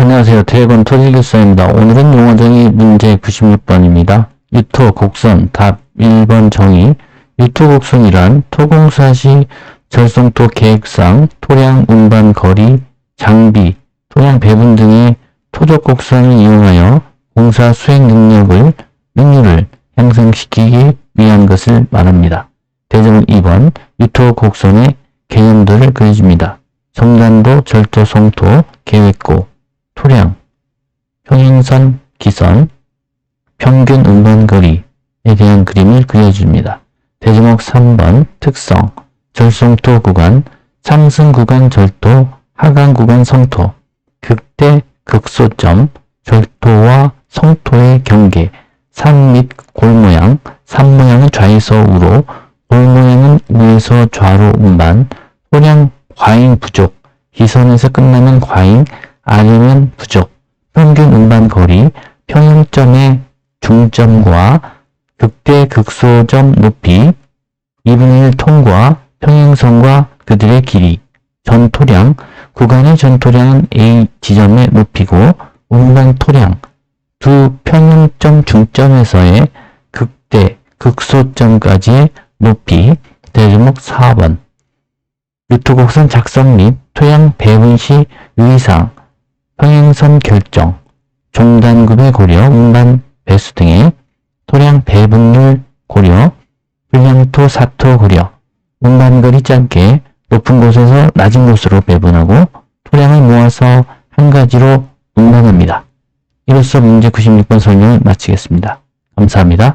안녕하세요. 대건 토지교사입니다. 오늘은 용어 정의 문제 96번입니다. 유토 곡선 답 1번 정의 유토 곡선이란 토공사 시 절송토 계획상 토량 운반 거리, 장비, 토양 배분 등의 토적 곡선을 이용하여 공사 수행 능력을 능률을 향상시키기 위한 것을 말합니다. 대정 2번 유토 곡선의 개념들을 그려줍니다. 정단도, 절도, 송토, 계획고, 토량, 평행선, 기선, 평균 운반거리에 대한 그림을 그려줍니다. 대제목 3번 특성, 절송토 구간, 상승 구간 절도, 하강 구간 성토, 극대, 극소점, 절도와 성토의 경계, 산 및 골모양, 산 모양은 좌에서 우로, 골모양은 우에서 좌로 운반, 토량 과잉 부족, 기선에서 끝나는 과잉, 아니면 부족, 평균 운반 거리, 평형점의 중점과 극대 극소점 높이, 2분의 1 통과, 평행선과 그들의 길이, 전토량, 구간의 전토량은 A 지점의 높이고, 운반 토량, 두 평형점 중점에서의 극대 극소점까지의 높이, 대제목 4번. 유토곡선 작성 및 토양 배분 시 유의사항, 평행선 결정, 종단급의 고려, 운반 배수 등의 토량 배분률 고려, 불량토 사토 고려, 운반거리 짧게 높은 곳에서 낮은 곳으로 배분하고 토량을 모아서 한 가지로 운반합니다. 이로써 문제 96번 설명을 마치겠습니다. 감사합니다.